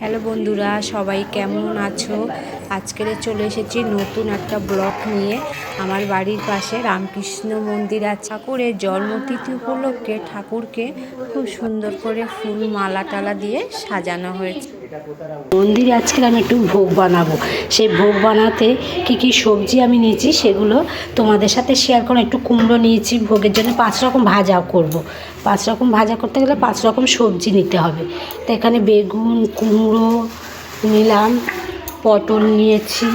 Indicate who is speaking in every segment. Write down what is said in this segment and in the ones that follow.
Speaker 1: Hello বন্ধুরা, সবাই কেমন আছো? আজকের চলে এসেছি নতুন একটা ব্লক নিয়ে। আমার বাড়ির পাশে রামকৃষ্ণ মন্দির আছে। ঠাকুরের জন্মতিথি উপলক্ষে ঠাকুরকে খুব সুন্দর করে ফুল মালা টালা দিয়ে সাজানো হয়েছে।
Speaker 2: মন্দিরে আজকে আমি একটু ভোগ বানাবো। সেই ভোগ বানাতে কি কি সবজি আমি নিয়েছি সেগুলো তোমাদের সাথে শেয়ার করো একটু কুমড়ো নিয়েছি ভোগের জন্য। পাঁচ রকম ভাজা করব। পাঁচ রকম ভাজা করতে গেলে পাঁচ রকম সবজি নিতে হবে। তো এখানে বেগুন, কুমড়ো নিলাম, পটল নিয়েছি।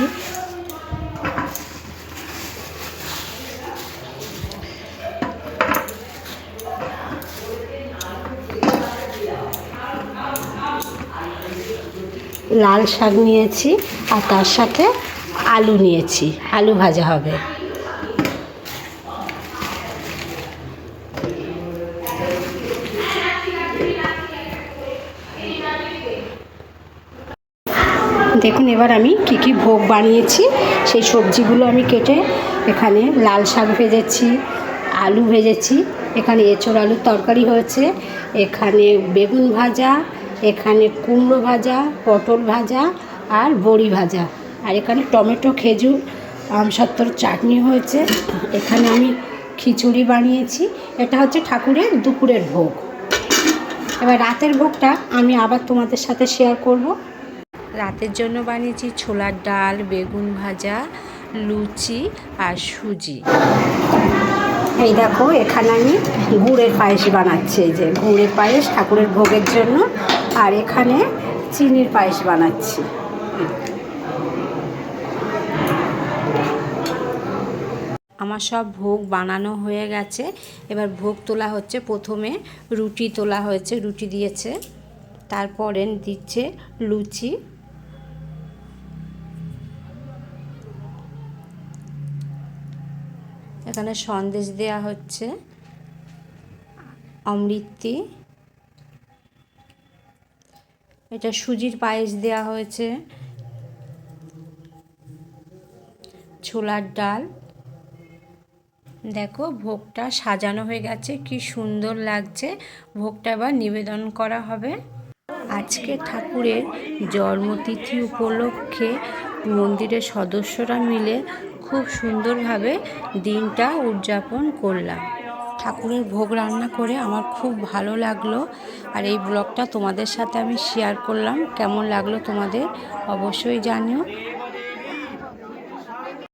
Speaker 2: লাল শাক নিয়েছি আর তার সাথে আলু নিয়েছি। আলু ভাজা হবে। দেখুন, এবার আমি কি কি ভোগ বানিয়েছি। সেই সবজিগুলো আমি কেটে এখানে লাল শাক ভেজেছি, আলু ভেজেছি। এখানে এঁচড় আলুর তরকারি হয়েছে। এখানে বেগুন ভাজা এখানে কুমড়ো ভাজা, পটল ভাজা আর বড়ি ভাজা। আর এখানে টমেটো, খেজুর আমসত্তর চাটনি হয়েছে। এখানে আমি খিচুড়ি বানিয়েছি। এটা হচ্ছে ঠাকুরের দুপুরের ভোগ। এবার রাতের ভোগটা আমি আবার তোমাদের সাথে শেয়ার করব।
Speaker 1: রাতের জন্য বানিয়েছি ছোলার ডাল, বেগুন ভাজা, লুচি আর সুজি।
Speaker 2: এই দেখো, এখানে আমি গুড়ের পায়েস বানাচ্ছি। এই যে গুড়ের পায়েস ঠাকুরের ভোগের জন্য। আর এখানে চিনির পায়েস বানাচ্ছি।
Speaker 1: আমার সব ভোগ বানানো হয়ে গেছে। এবার ভোগ তোলা হচ্ছে। প্রথমে রুটি তোলা হয়েছে, রুটি দিয়েছে। তারপরে দিচ্ছে লুচি। এখানে সন্দেশ দেয়া হচ্ছে। অমৃতি। এটা সুজির পায়েস দেয়া হয়েছে। ছোলার ডাল। দেখো, ভোগটা সাজানো হয়ে গেছে, কি সুন্দর লাগছে। ভোগটা এবার নিবেদন করা হবে। আজকে ঠাকুরের জন্মতিথি উপলক্ষে মন্দিরের সদস্যরা মিলে খুব সুন্দরভাবে দিনটা উদযাপন করলাম। ঠাকুরের ভোগ রান্না করে আমার খুব ভালো লাগল। আর এই ব্লগটা তোমাদের সাথে আমি শেয়ার করলাম। কেমন লাগল তোমাদের অবশ্যই জানিও।